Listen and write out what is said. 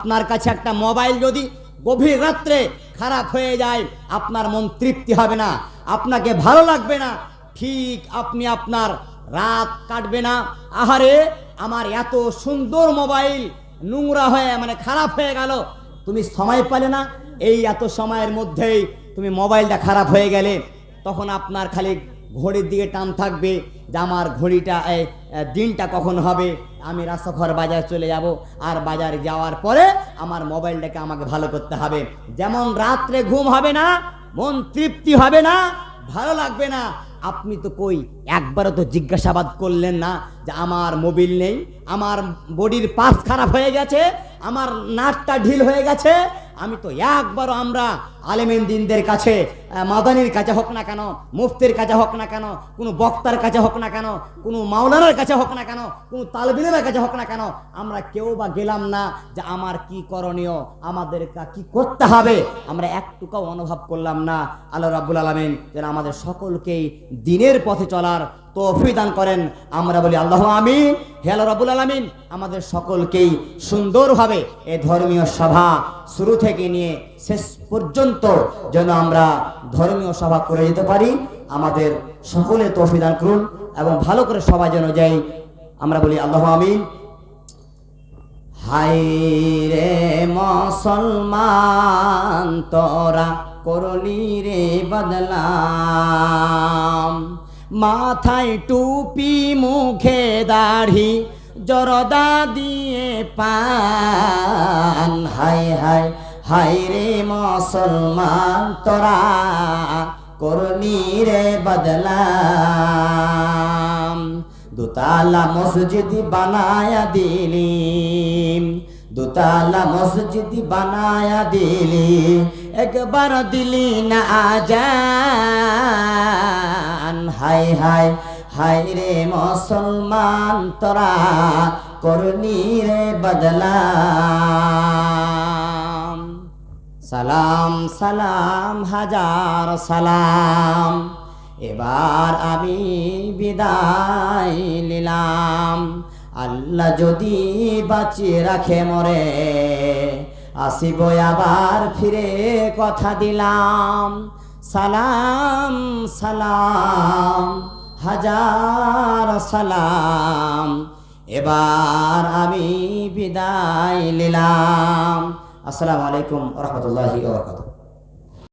আপনার কাছে একটা মোবাইল যদি গভীর রাত্রে খারাপ হয়ে যায়, আপনার মন তৃপ্তি হবে না, আপনাকে ভালো লাগবে না, ঠিক আপনি আপনার রাত কাটবে না। আহারে, আমার এত সুন্দর মোবাইল নোংরা হয়ে মানে খারাপ হয়ে গেল, তুমি সময় পেলে না। এই এত সময়ের মধ্যেই তুমি মোবাইলটা খারাপ হয়ে গেলে, তখন আপনার খালি ঘড়ির দিকে টান থাকবে যে আমার ঘড়িটা দিনটা কখন হবে? আমি রাস্তাঘর বাজার চলে যাব। আর বাজারে যাওয়ার পরে আমার মোবাইলটাকে আমাকে ভালো করতে হবে। যেমন রাত্রে ঘুম হবে না, মন তৃপ্তি হবে না, ভালো লাগবে না। আপনি তো কই, একবারও তো জিজ্ঞাসাবাদ করলেন না যে আমার মোবিল নেই, আমার বডির পাস খারাপ হয়ে গেছে, আমার নাটটা ঢিল হয়ে গেছে আমি তো একবারও আমরা আলেমেন দিনদের কাছে মাদানির কাছে হোক না কেন, মুফতির কাছে হোক না কেন, কোনো বক্তার কাছে হোক না কেন, কোনো মাওলানার কাছে হোক না কেন, কোনো তালবিলের কাছে হোক না কেন, আমরা কেউ বা গেলাম না যে আমার কি করণীয়, আমাদের কা- করতে হবে, আমরা একটুকাও অনুভব করলাম না। আল্লাহ রাব্বুল আলমিন যেন আমাদের সকলকেই দিনের পথে চলার তৌফিক দান করেন। আমরা বলি, আল্লাহ আমিন। হে আল্লাহ রাব্বুল আলমিন, আমাদের সকলকেই সুন্দরভাবে এই ধর্মীয় সভা শুরু থেকে নিয়ে শেষ পর্যন্ত যেন আমরা ধর্মীয় সভা করে যেতে পারি। আমাদের সকলে তৌফিক দান করুন এবং ভালো করে সবাই যেন যাই। আমরা বলি, আল্লাহ আমিন। হাই রে মুসলমান, তোরা করলি রে বদলাম মাথায় টুপি, মুখে দাড়ি, জরদা দিয়ে পান। হাই হাই হাই রে মুসলমান, তোরা করলি রে বদলাম। দুতালা মসজিদ বানায়া দিলি দুতালা মসজিদ বানায়া দিলি একবার দিলি না আজান। হাই হাই হাই রে মুসলমান, তোরা করনি রে বদলা সালাম সালাম, হাজার সালাম। এবার আমি বিদায় নিলাম। আল্লাহ যদি বাঁচিয়ে রাখে মরে, আসিব আবার ফিরে কথা দিলাম। সালাম সালাম হাজার সালাম। এবার আমি বিদায় নিলাম। আসসালামু আলাইকুম রহমতুল্লাহি ওয়া বারাকাতুহু।